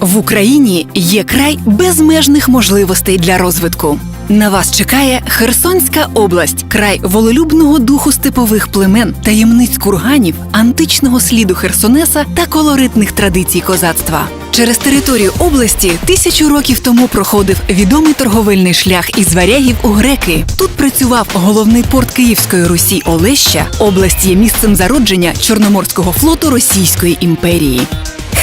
В Україні є край безмежних можливостей для розвитку. На вас чекає Херсонська область, край волелюбного духу степових племен, таємниць курганів, античного сліду Херсонеса та колоритних традицій козацтва. Через територію області тисячу років тому проходив відомий торговельний шлях із варягів у греки. Тут працював головний порт Київської Русі Олеща. Область є місцем зародження Чорноморського флоту Російської імперії.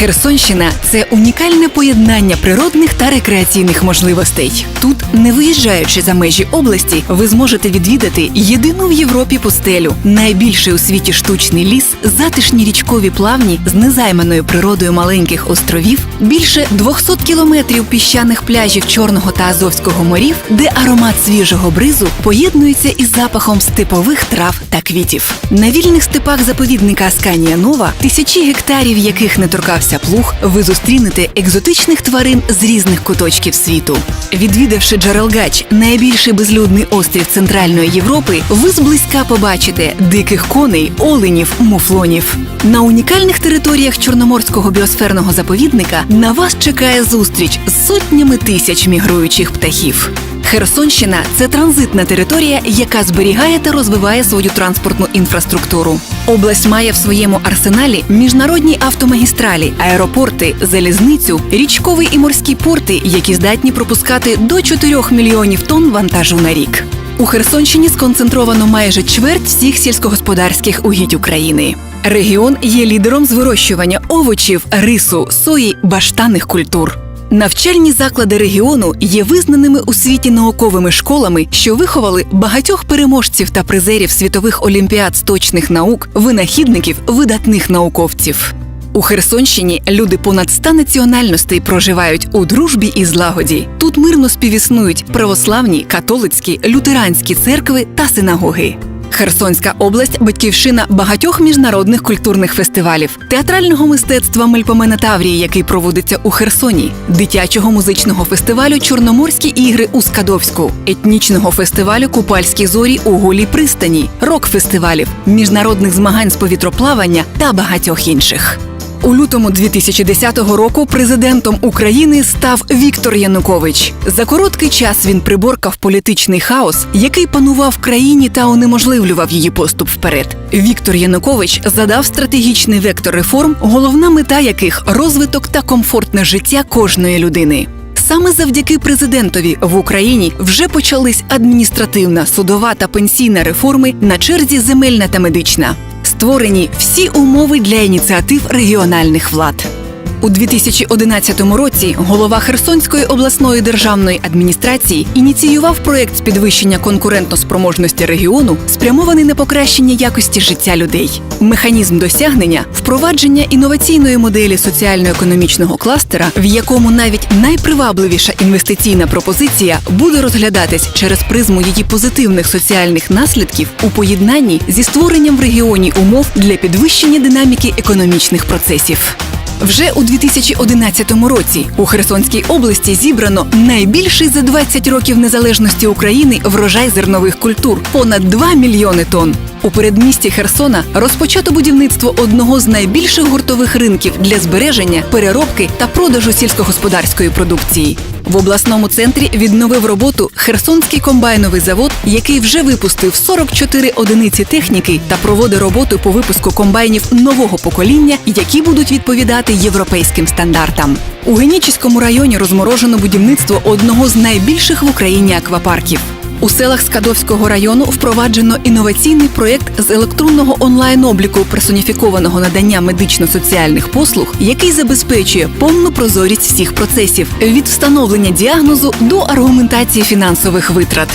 Херсонщина це унікальне поєднання природних та рекреаційних можливостей. Тут, не виїжджаючи за межі області, ви зможете відвідати єдину в Європі пустелю, найбільший у світі штучний ліс, затишні річкові плавні з незайманою природою маленьких островів, більше 200 кілометрів піщаних пляжів Чорного та Азовського морів, де аромат свіжого бризу поєднується із запахом степових трав та квітів. На вільних степах заповідника Асканія Нова, тисячі гектарів яких не торкався плуг, ви зустрінете екзотичних тварин з різних куточків світу. Відвідавши Джарелгач, найбільший безлюдний острів Центральної Європи, ви зблизька побачите диких коней, оленів, муфлонів. На унікальних територіях Чорноморського біосферного заповідника на вас чекає зустріч з сотнями тисяч мігруючих птахів. Херсонщина це транзитна територія, яка зберігає та розвиває свою транспортну інфраструктуру. Область має в своєму арсеналі міжнародні автомагістралі, аеропорти, залізницю, річкові і морські порти, які здатні пропускати до 4 мільйонів тонн вантажу на рік. У Херсонщині сконцентровано майже чверть всіх сільськогосподарських угідь України. Регіон є лідером з вирощування овочів, рису, сої, баштанних культур. Навчальні заклади регіону є визнаними у світі науковими школами, що виховали багатьох переможців та призерів світових олімпіад з точних наук, винахідників, видатних науковців. У Херсонщині люди понад ста національностей проживають у дружбі і злагоді. Тут мирно співіснують православні, католицькі, лютеранські церкви та синагоги. Херсонська область батьківщина багатьох міжнародних культурних фестивалів, театрального мистецтва Мельпомена Таврії, який проводиться у Херсоні, дитячого музичного фестивалю Чорноморські ігри у Скадовську, етнічного фестивалю Купальські зорі у Голій пристані, рок-фестивалів, міжнародних змагань з повітроплавання та багатьох інших. У лютому 2010 року президентом України став Віктор Янукович. За короткий час він приборкав політичний хаос, який панував країні та унеможливлював її поступ вперед. Віктор Янукович задав стратегічний вектор реформ, головна мета яких розвиток та комфортне життя кожної людини. Саме завдяки президентові в Україні вже почались адміністративна, судова та пенсійна реформи на черзі земельна та медична. Створені всі умови для ініціатив регіональних влад. У 2011 році голова Херсонської обласної державної адміністрації ініціював проєкт з підвищення конкурентоспроможності регіону, спрямований на покращення якості життя людей. Механізм досягнення впровадження інноваційної моделі соціально-економічного кластера, в якому навіть найпривабливіша інвестиційна пропозиція буде розглядатись через призму її позитивних соціальних наслідків у поєднанні зі створенням в регіоні умов для підвищення динаміки економічних процесів. Вже у 2011 році у Херсонській області зібрано найбільший за 20 років незалежності України врожай зернових культур понад 2 мільйони тонн. У передмісті Херсона розпочато будівництво одного з найбільших гуртових ринків для збереження, переробки та продажу сільськогосподарської продукції. В обласному центрі відновив роботу Херсонський комбайновий завод, який вже випустив 44 одиниці техніки та проводить роботу по випуску комбайнів нового покоління, які будуть відповідати європейським стандартам. У Генічіському районі розморожено будівництво одного з найбільших в Україні аквапарків. У селах Скадовського району впроваджено інноваційний проєкт з електронного онлайн-обліку персоніфікованого надання медично-соціальних послуг, який забезпечує повну прозорість всіх процесів від встановлення діагнозу до аргументації фінансових витрат.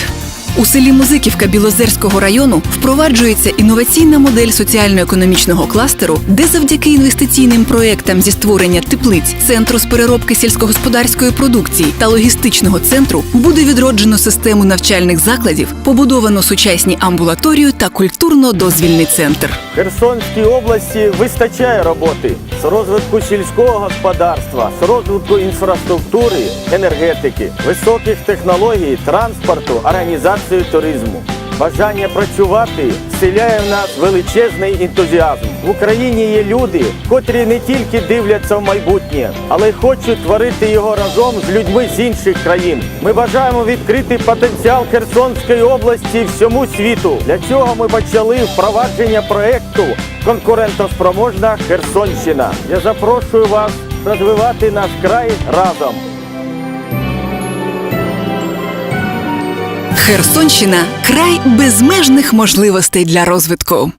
У селі Музиківка Білозерського району впроваджується інноваційна модель соціально-економічного кластеру, де завдяки інвестиційним проектам зі створення теплиць, центру з переробки сільськогосподарської продукції та логістичного центру буде відроджено систему навчальних закладів, побудовано сучасні амбулаторію та культурно-дозвільний центр. В Херсонській області вистачає роботи розвитку сільського господарства, з розвитку інфраструктури, енергетики, високих технологій, транспорту, організації туризму. Бажання працювати вселяє в нас величезний ентузіазм. В Україні є люди, котрі не тільки дивляться в майбутнє, але й хочуть творити його разом з людьми з інших країн. Ми бажаємо відкрити потенціал Херсонської області всьому світу. Для цього ми почали впровадження проекту Конкурентоспроможна Херсонщина. Я запрошую вас розвивати наш край разом. Херсонщина край безмежних можливостей для розвитку.